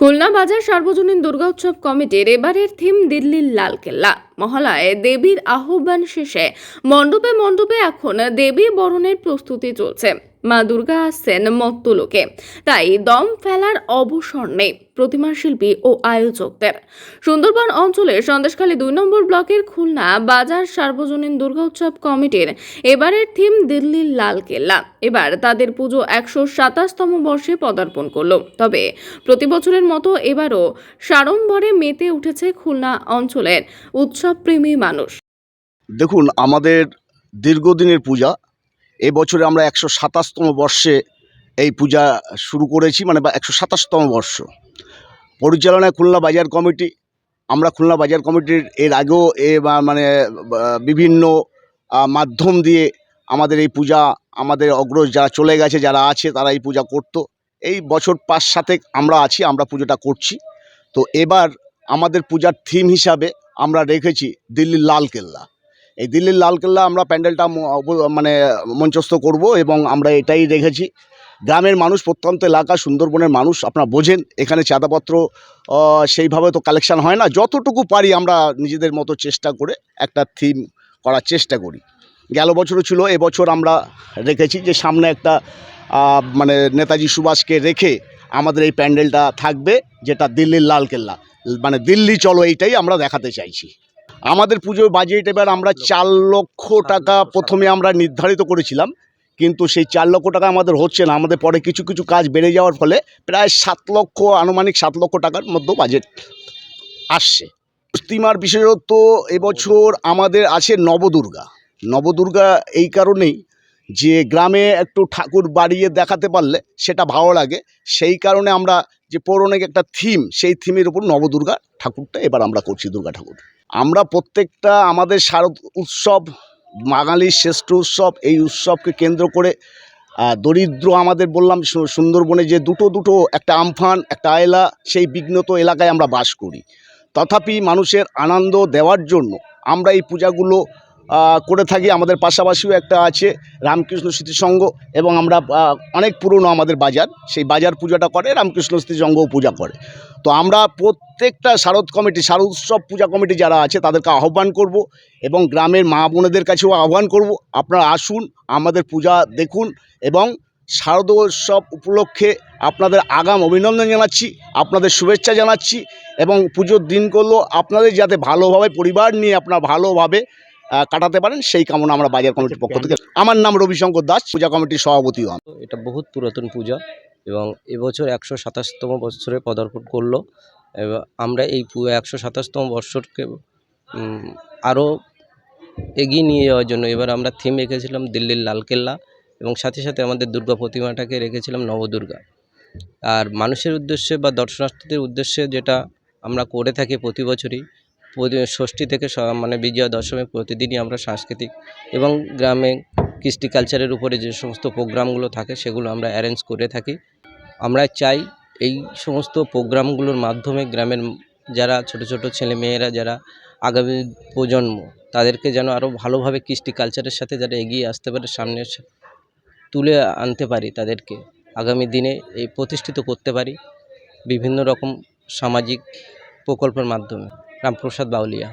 খুলনা বাজার সার্বজনীন দুর্গা উৎসব কমিটির এবারের থিম দিল্লির লাল কেল্লা। মহালয়ে দেবীর আহ্বান শেষে মণ্ডপে মণ্ডপে এখন দেবী বরণের প্রস্তুতি চলছে। মা দুর্গা আসছেন মত্তলোকে। তাই দম ফেলার অবসর নেই প্রতিমা শিল্পী ও আয়োজকদের। সুন্দরবন অঞ্চলের সন্দেশখালী দুই নম্বর ব্লকের খুলনা বাজার সার্বজনীন দুর্গা উৎসব কমিটির এবারের থিম দিল্লির লালকেল্লা এবার তাদের পুজো একশো সাতাশতম বর্ষে পদার্পণ করল। তবে প্রতি বছরের মতো এবারও সাড়ম্বরে মেতে উঠেছে খুলনা অঞ্চলের উৎসবপ্রেমী মানুষ। দেখুন, আমাদের দীর্ঘদিনের পূজা এবছরে আমরা একশো সাতাশতম বর্ষে এই পূজা শুরু করেছি মানে বা একশো সাতাশতম বর্ষ। পরিচালনায় খুলনা বাজার কমিটি, আমরা খুলনা বাজার কমিটির এর আগেও এ মানে বিভিন্ন মাধ্যম দিয়ে আমাদের এই পূজা, আমাদের অগ্রজ যারা চলে গেছে, যারা আছে, তারা এই পূজা করত। এই বছর পাঁচ সাথে আমরা আছি, আমরা পুজোটা করছি। তো এবার আমাদের পূজার থিম হিসাবে আমরা রেখেছি দিল্লির লালকেল্লা এই দিল্লির লালকেল্লা আমরা প্যান্ডেলটা মানে মঞ্চস্থ করব এবং আমরা এটাই রেখেছি গ্রামের মানুষ, প্রত্যন্ত এলাকা, সুন্দরবনের মানুষ আপনারা বোঝেন, এখানে চাঁদাপত্র সেইভাবে তো কালেকশন হয় না। যতটুকু পারি আমরা নিজেদের মতো চেষ্টা করে একটা থিম করার চেষ্টা করি। গেল বছরও ছিল, এবছর আমরা রেখেছি যে সামনে একটা মানে নেতাজি সুভাষকে রেখে আমাদের এই প্যান্ডেলটা থাকবে, যেটা দিল্লির লালকেল্লা মানে দিল্লি চলো এইটাই আমরা দেখাতে চাইছি। আমাদের পুজোর বাজেট এবার আমরা চার লক্ষ টাকা প্রথমে আমরা নির্ধারিত করেছিলাম কিন্তু সেই চার লক্ষ টাকা আমাদের হচ্ছে না আমাদের পরে কিছু কিছু কাজ বেড়ে যাওয়ার ফলে প্রায় সাত লক্ষ আনুমানিক সাত লক্ষ টাকার মধ্যে বাজেট আসছে। প্রতিমার বিশেষত্ব এবছর আমাদের আছে নবদুর্গা। নবদুর্গা এই কারণেই যে গ্রামে একটু ঠাকুর বাড়িয়ে দেখাতে পারলে সেটা ভালো লাগে সেই কারণে আমরা যে পৌরাণিক একটা থিম সেই থিমের উপর নবদুর্গা ঠাকুরটা এবার আমরা করছি দুর্গা ঠাকুর। আমরা প্রত্যেকটা আমাদের শারদ উৎসব বাঙালির শ্রেষ্ঠ উৎসব, এই উৎসবকে কেন্দ্র করে দরিদ্র আমাদের বললাম সুন্দরবনে যে দুটো দুটো, একটা আমফান, একটা আয়লা, সেই বিঘ্নত এলাকায় আমরা বাস করি। তথাপি মানুষের আনন্দ দেওয়ার জন্য আমরা এই পূজাগুলো করে থাকি। আমাদের পাশাপাশিও একটা আছে রামকৃষ্ণ স্মৃতিসংঘ এবং আমরা অনেক পুরনো আমাদের বাজার। সেই বাজার পূজাটা করে, রামকৃষ্ণ স্মৃতিসংঘও পূজা করে। তো আমরা প্রত্যেকটা শারদ কমিটি, শারদ উৎসব পূজা কমিটি যারা আছে, তাদেরকে আহ্বান করব এবং গ্রামের মা বোনেদের কাছেও আহ্বান করব। আপনারা আসুন, আমাদের পূজা দেখুন এবং শারদ উৎসব উপলক্ষে আপনাদের আগাম অভিনন্দন জানাচ্ছি, আপনাদের শুভেচ্ছা জানাচ্ছি এবং পুজোর দিন দিনগুলো আপনাদের যাতে ভালোভাবে, পরিবার নিয়ে আপনারা ভালোভাবে কাটাতে পারেন সেই কামনা আমরা বাজার কমিটির পক্ষ থেকে আমার নাম রবিশঙ্কর দাস পূজা কমিটির সভাপতি হন। এটা বহুত পুরাতন পূজা এবং এবছর একশো সাতাশতম বৎসরে পদার্পণ করল। এবার আমরা এই একশো সাতাশতম বৎসরকে আরও এগিয়ে নিয়ে যাওয়ার জন্য এবার আমরা থিম রেখেছিলাম দিল্লির লালকেল্লা এবং সাথে সাথে আমাদের দুর্গা প্রতিমাটাকে রেখেছিলাম নবদুর্গা। আর মানুষের উদ্দেশ্যে বা দর্শনার্থীদের উদ্দেশ্যে যেটা আমরা করে থাকি প্রতি বছরই ষষ্ঠী থেকে মানে বিজয়া দশমী প্রতিদিনই আমরা সাংস্কৃতিক এবং গ্রামে কৃষ্টি কালচারের উপরে যে সমস্ত প্রোগ্রামগুলো থাকে, সেগুলো আমরা অ্যারেঞ্জ করে থাকি। আমরা চাই এই সমস্ত প্রোগ্রামগুলোর মাধ্যমে গ্রামের যারা ছোট ছোট ছেলে মেয়েরা, যারা আগামী প্রজন্ম, তাদেরকে যেন আরও ভালোভাবে কৃষ্টি কালচারের সাথে যারা এগিয়ে আসতে পারে, সামনে তুলে আনতে পারি তাদেরকে। আগামী দিনে এই প্রতিষ্ঠিত করতে পারি বিভিন্ন রকম সামাজিক প্রকল্পের মাধ্যমে। রামপ্রসাদ বাউলিয়া।